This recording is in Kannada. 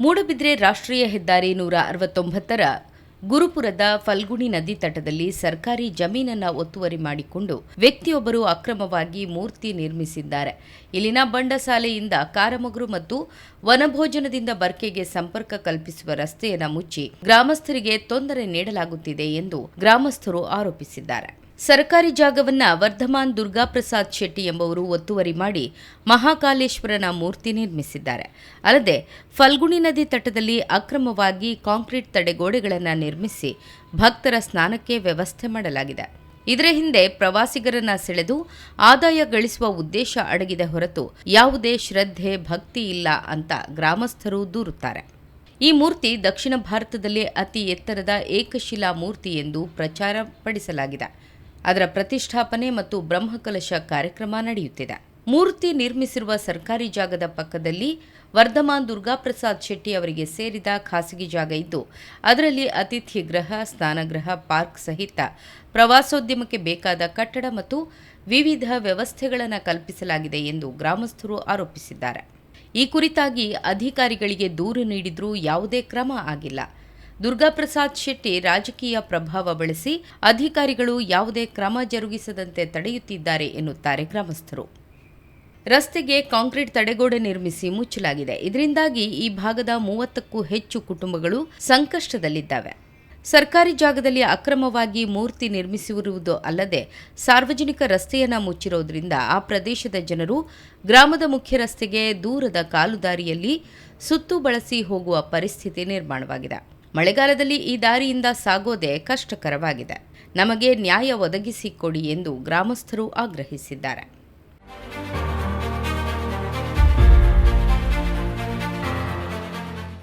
ಮೂಡಬಿದ್ರೆ ರಾಷ್ಟ್ರೀಯ ಹೆದ್ದಾರಿ ನೂರ ಅರವತ್ತೊಂಬತ್ತರ ಗುರುಪುರದ ಫಲ್ಗುಣಿ ನದಿ ತಟದಲ್ಲಿ ಸರ್ಕಾರಿ ಜಮೀನನ್ನ ಒತ್ತುವರಿ ಮಾಡಿಕೊಂಡು ವ್ಯಕ್ತಿಯೊಬ್ಬರು ಅಕ್ರಮವಾಗಿ ಮೂರ್ತಿ ನಿರ್ಮಿಸಿದ್ದಾರೆ. ಇಲ್ಲಿನ ಬಂಡಸಾಲೆಯಿಂದ ಕಾರಮಗುರು ಮತ್ತು ವನಭೋಜನದಿಂದ ಬರ್ಕೆಗೆ ಸಂಪರ್ಕ ಕಲ್ಪಿಸುವ ರಸ್ತೆಯನ್ನು ಮುಚ್ಚಿ ಗ್ರಾಮಸ್ಥರಿಗೆ ತೊಂದರೆ ನೀಡಲಾಗುತ್ತಿದೆ ಎಂದು ಗ್ರಾಮಸ್ಥರು ಆರೋಪಿಸಿದ್ದಾರೆ. ಸರ್ಕಾರಿ ಜಾಗವನ್ನ ವರ್ಧಮಾನ್ ದುರ್ಗಾಪ್ರಸಾದ್ ಶೆಟ್ಟಿ ಎಂಬುವರು ಒತ್ತುವರಿ ಮಾಡಿ ಮಹಾಕಾಲೇಶ್ವರನ ಮೂರ್ತಿ ನಿರ್ಮಿಸಿದ್ದಾರೆ. ಅಲ್ಲದೆ ಫಲ್ಗುಣಿ ನದಿ ತಟದಲ್ಲಿ ಅಕ್ರಮವಾಗಿ ಕಾಂಕ್ರೀಟ್ ತಡೆಗೋಡೆಗಳನ್ನು ನಿರ್ಮಿಸಿ ಭಕ್ತರ ಸ್ನಾನಕ್ಕೆ ವ್ಯವಸ್ಥೆ ಮಾಡಲಾಗಿದೆ. ಇದರ ಹಿಂದೆ ಪ್ರವಾಸಿಗರನ್ನ ಸೆಳೆದು ಆದಾಯ ಗಳಿಸುವ ಉದ್ದೇಶ ಅಡಗಿದೆ ಹೊರತು ಯಾವುದೇ ಶ್ರದ್ಧೆ, ಭಕ್ತಿ ಇಲ್ಲ ಅಂತ ಗ್ರಾಮಸ್ಥರು ದೂರುತ್ತಾರೆ. ಈ ಮೂರ್ತಿ ದಕ್ಷಿಣ ಭಾರತದಲ್ಲಿ ಅತಿ ಎತ್ತರದ ಏಕಶಿಲಾ ಮೂರ್ತಿ ಎಂದು ಪ್ರಚಾರ ಪಡಿಸಲಾಗಿದೆ. ಅದರ ಪ್ರತಿಷ್ಠಾಪನೆ ಮತ್ತು ಬ್ರಹ್ಮಕಲಶ ಕಾರ್ಯಕ್ರಮ ನಡೆಯುತ್ತಿದೆ. ಮೂರ್ತಿ ನಿರ್ಮಿಸಿರುವ ಸರ್ಕಾರಿ ಜಾಗದ ಪಕ್ಕದಲ್ಲಿ ವರ್ಧಮಾನ್ ದುರ್ಗಾಪ್ರಸಾದ್ ಶೆಟ್ಟಿ ಅವರಿಗೆ ಸೇರಿದ ಖಾಸಗಿ ಜಾಗ ಇದ್ದು, ಅದರಲ್ಲಿ ಅತಿಥಿ ಗೃಹ, ಸ್ನಾನಗೃಹ, ಪಾರ್ಕ್ ಸಹಿತ ಪ್ರವಾಸೋದ್ಯಮಕ್ಕೆ ಬೇಕಾದ ಕಟ್ಟಡ ಮತ್ತು ವಿವಿಧ ವ್ಯವಸ್ಥೆಗಳನ್ನು ಕಲ್ಪಿಸಲಾಗಿದೆ ಎಂದು ಗ್ರಾಮಸ್ಥರು ಆರೋಪಿಸಿದ್ದಾರೆ. ಈ ಕುರಿತಾಗಿ ಅಧಿಕಾರಿಗಳಿಗೆ ದೂರು ನೀಡಿದರೂ ಯಾವುದೇ ಕ್ರಮ ಆಗಿಲ್ಲ. ದುರ್ಗಾಪ್ರಸಾದ್ ಶೆಟ್ಟಿ ರಾಜಕೀಯ ಪ್ರಭಾವ ಬಳಸಿ ಅಧಿಕಾರಿಗಳು ಯಾವುದೇ ಕ್ರಮ ಜರುಗಿಸದಂತೆ ತಡೆಯುತ್ತಿದ್ದಾರೆ ಎನ್ನುತ್ತಾರೆ ಗ್ರಾಮಸ್ಥರು. ರಸ್ತೆಗೆ ಕಾಂಕ್ರೀಟ್ ತಡೆಗೋಡೆ ನಿರ್ಮಿಸಿ ಮುಚ್ಚಲಾಗಿದೆ. ಇದರಿಂದಾಗಿ ಈ ಭಾಗದ ಮೂವತ್ತಕ್ಕೂ ಹೆಚ್ಚು ಕುಟುಂಬಗಳು ಸಂಕಷ್ಟದಲ್ಲಿದ್ದಾವೆ. ಸರ್ಕಾರಿ ಜಾಗದಲ್ಲಿ ಅಕ್ರಮವಾಗಿ ಮೂರ್ತಿ ನಿರ್ಮಿಸಿರುವುದು ಅಲ್ಲದೆ ಸಾರ್ವಜನಿಕ ರಸ್ತೆಯನ್ನ ಮುಚ್ಚಿರೋದ್ರಿಂದ ಆ ಪ್ರದೇಶದ ಜನರು ಗ್ರಾಮದ ಮುಖ್ಯ ರಸ್ತೆಗೆ ದೂರದ ಕಾಲುದಾರಿಯಲ್ಲಿ ಸುತ್ತು ಬಳಸಿ ಹೋಗುವ ಪರಿಸ್ಥಿತಿ ನಿರ್ಮಾಣವಾಗಿದೆ. ಮಳೆಗಾಲದಲ್ಲಿ ಈ ದಾರಿಯಿಂದ ಸಾಗೋದೇ ಕಷ್ಟಕರವಾಗಿದೆ. ನಮಗೆ ನ್ಯಾಯ ಒದಗಿಸಿಕೊಡಿ ಎಂದು ಗ್ರಾಮಸ್ಥರು ಆಗ್ರಹಿಸಿದ್ದಾರೆ.